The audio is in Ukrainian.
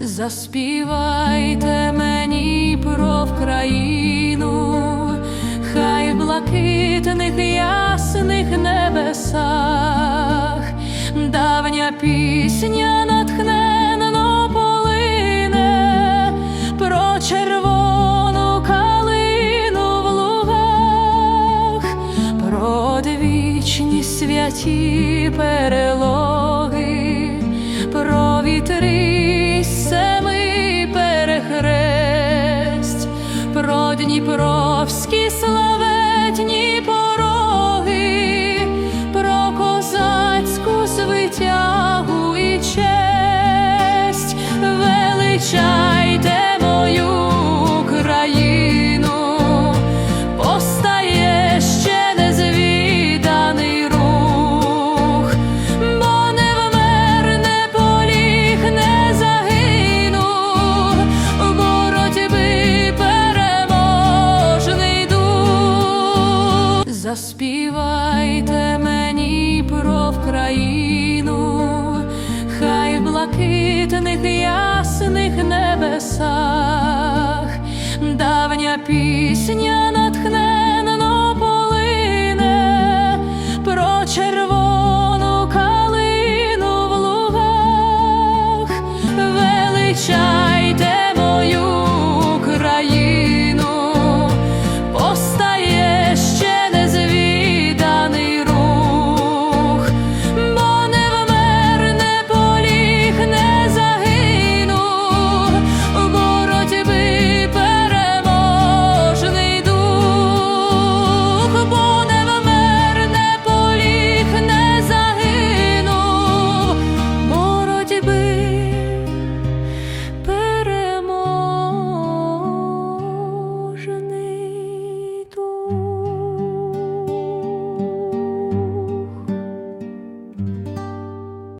Заспівайте мені про Вкраїну, хай в блакитних ясних небесах, давня пісня натхненно полине про червону калину в лугах, про одвічні святі перелоги, про вітри дніпровські славетні пороги, про козацьку звитягу і честь, величайте Заспівайте мені про Вкраїну, хай в блакитних ясних небесах, давня пісня натхненно